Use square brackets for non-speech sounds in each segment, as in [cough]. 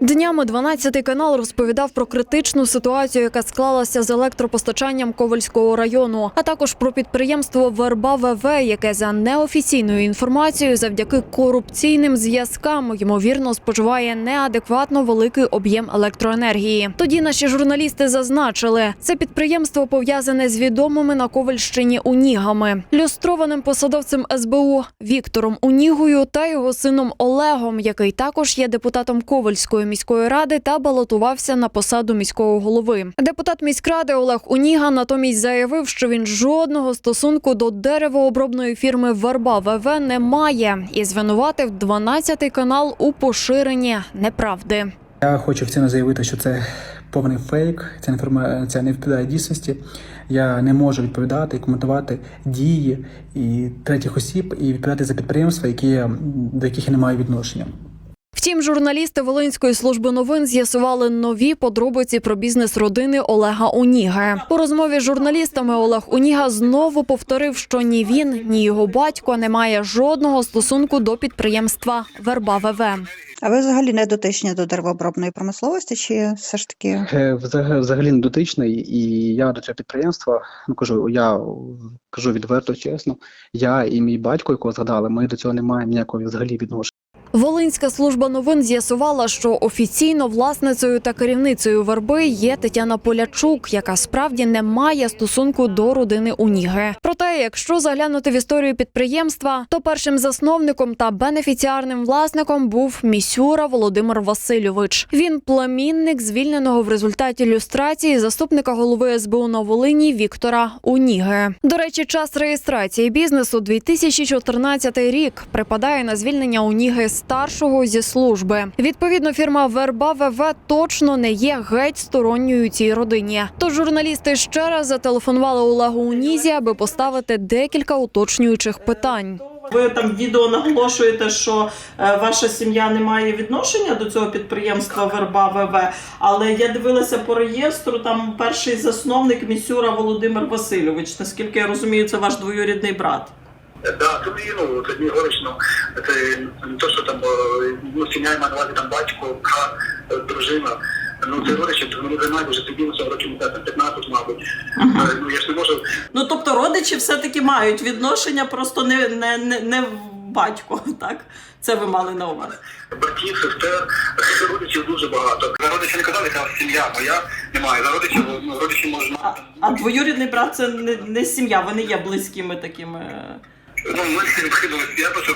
Днями 12 канал розповідав про критичну ситуацію, яка склалася з електропостачанням Ковальського району, а також про підприємство Верба ВВ, яке за неофіційною інформацією, завдяки корупційним зв'язкам, ймовірно, споживає неадекватно великий об'єм електроенергії. Тоді наші журналісти зазначили, це підприємство пов'язане з відомими на Ковальщині унігами, люстрованим посадовцем СБУ Віктором Унігою та його сином Олегом, який також є депутатом Ковальської міської ради та балотувався на посаду міського голови. Депутат міськради Олег Уніга натомість заявив, що він жодного стосунку до деревообробної фірми Верба ВВ не має і звинуватив 12 канал у поширенні неправди. Я хочу офіційно заявити, що це повний фейк, ця інформація не відповідає дійсності. Я не можу відповідати і коментувати дії і третіх осіб і відповідати за підприємства, які до яких я не маю відношення. Втім, журналісти Волинської служби новин з'ясували нові подробиці про бізнес родини Олега Уніги. У розмові з журналістами Олег Уніга знову повторив, що ні він, ні його батько не має жодного стосунку до підприємства Верба ВВ. А ви взагалі не дотичні до деревообробної промисловості, чи все ж таки Е, Взагалі, взагалі не дотичний, і я до цього підприємства, ну кажу, я кажу відверто, чесно. Я і мій батько, якого згадали, ми до цього не маємо ніякого взагалі відношення. Волинська служба новин з'ясувала, що офіційно власницею та керівницею верби є Тетяна Полячук, яка справді не має стосунку до родини Уніги. Проте, якщо заглянути в історію підприємства, то першим засновником та бенефіціарним власником був місюра Володимир Васильович. Він племінник звільненого в результаті люстрації заступника голови СБУ на Волині Віктора Уніги. До речі, час реєстрації бізнесу 2014 рік припадає на звільнення Уніги старшого зі служби. Відповідно, фірма Верба ВВ точно не є геть сторонньою цій родині. Тож журналісти ще раз зателефонували Олегу Унізі, аби поставити декілька уточнюючих питань. Ви там відео наголошуєте, що е, ваша сім'я не має відношення до цього підприємства Верба ВВ, але я дивилася по реєстру. Там перший засновник місюра Володимир Васильович. Наскільки я розумію, це ваш двоюрідний брат. Да, це не ну, це говориш, ну, це не то, що там, е, ну, сім'я має на увазі там батько, брат, е, дружина. Ну, це родичі, то вони займають вже цим бізнесом років там, 15, мабуть. Е, Ну, я ж не можу Ну тобто родичі все-таки мають відношення, просто не, не, не, не в батько. [laughs] Так це ви мали на увазі. братів, сестер, родичів дуже багато. За родичі не казали, це сім'я моя немає. За родичів, ну, родичі можна. А, а двоюрідний брат це не, не сім'я, ви не є близькими такими. Ну, ми з свято, вхидилися, я просто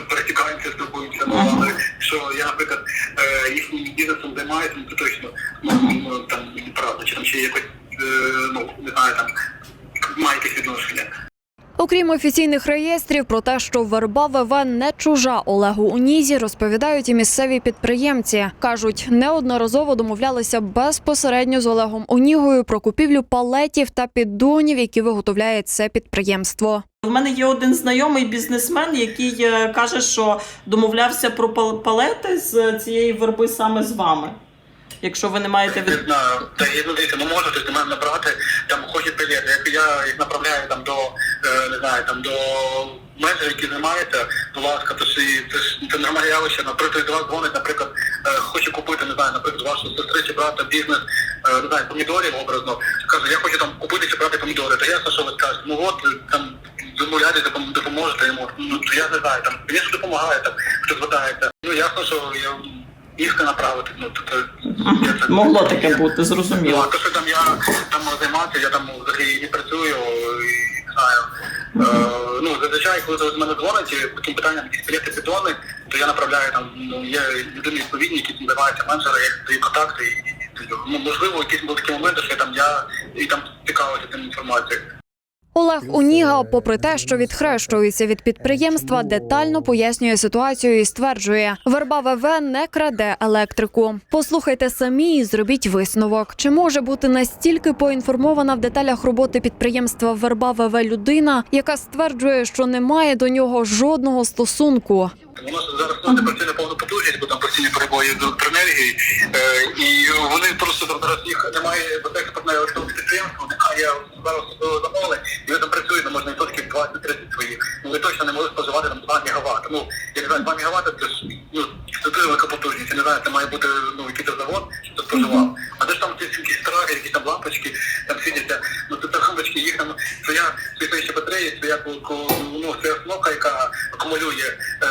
мовами, що я, наприклад, е, їхнім бізнесом займаюся, ну, це точно, ну, ну, там, правда, чи там ще якось, е, ну, не знаю, там. Окрім офіційних реєстрів про те, що верба ВВ не чужа Олегу Унізі, розповідають і місцеві підприємці. кажуть, неодноразово домовлялися безпосередньо з Олегом Унігою про купівлю палетів та піддонів, які виготовляє це підприємство. У мене є один знайомий бізнесмен, який е, каже, що домовлявся про пал- палети з цієї верби саме з вами. Якщо ви не маєте Не від знаю, та ну, дивіться, ну можете до мене набрати, там хочуть білети, я їх направляю там до, не знаю, там до які займаються, будь ласка, то ж і- це ж це нормальне явище, наприклад, до вас дзвонить, наприклад, е, хоче купити, не знаю, наприклад, вашу сестри чи брата бізнес, е, не знаю, помідорів образно, каже, я хочу там купити чи брати помідори, то ясно, що ви скажете, ну от там замовляти, допом- допоможете йому, ну то я не знаю, там, він ж допомагає, там, хто звертається, ну ясно, що я їх направити, ну, тобто, я це- могло таке бути, Ну, зрозуміло. а то, що там я там займатися, я там взагалі не працюю, і не знаю. Е, ну, зазвичай, коли до мене дзвонить, по таким питанням якісь білети підони, то я направляю там, ну, є людини відповідні, які називається менеджера, я даю контакти. І, і, ну, можливо, якісь були такі моменти, що я там я і там цікавився цим інформацією. Олег Уніга, попри те, що відхрещується від підприємства, детально пояснює ситуацію і стверджує, верба ВВ не краде електрику. Послухайте самі і зробіть висновок. Чи може бути настільки поінформована в деталях роботи підприємства Верба ВВ людина, яка стверджує, що не має до нього жодного стосунку? Тому у нас зараз не працює на повну потужність, бо там постійні перебої з електроенергії, е, і вони просто зараз їх немає бо експортне підприємство, а я зараз замовлень, і ви там працюєте, можна відсотків 20-30 своїх. Ну ви точно не можете споживати там 2 мегаватт. Ну, я не знаю, 2 мегаватт це ну, це дуже велика потужність. Я не знаю, це має бути ну, якийсь завод, що споживав. А де ж там ці якісь які там лампочки, там світяться, ну це там лампочки, їх там своя світовища батарея, своя ну, своя смока, яка акумулює е,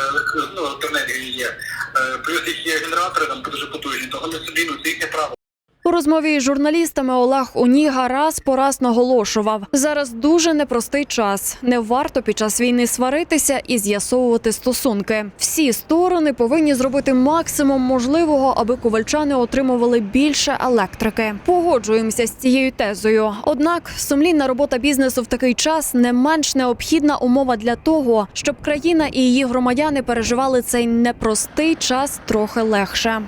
ну, є. Е, плюс їх є генератори там дуже потужні, то не собі ну, це право. У розмові із журналістами Олег Оніга раз по раз наголошував: зараз дуже непростий час. Не варто під час війни сваритися і з'ясовувати стосунки. Всі сторони повинні зробити максимум можливого, аби ковальчани отримували більше електрики. Погоджуємося з цією тезою. Однак сумлінна робота бізнесу в такий час не менш необхідна умова для того, щоб країна і її громадяни переживали цей непростий час трохи легше.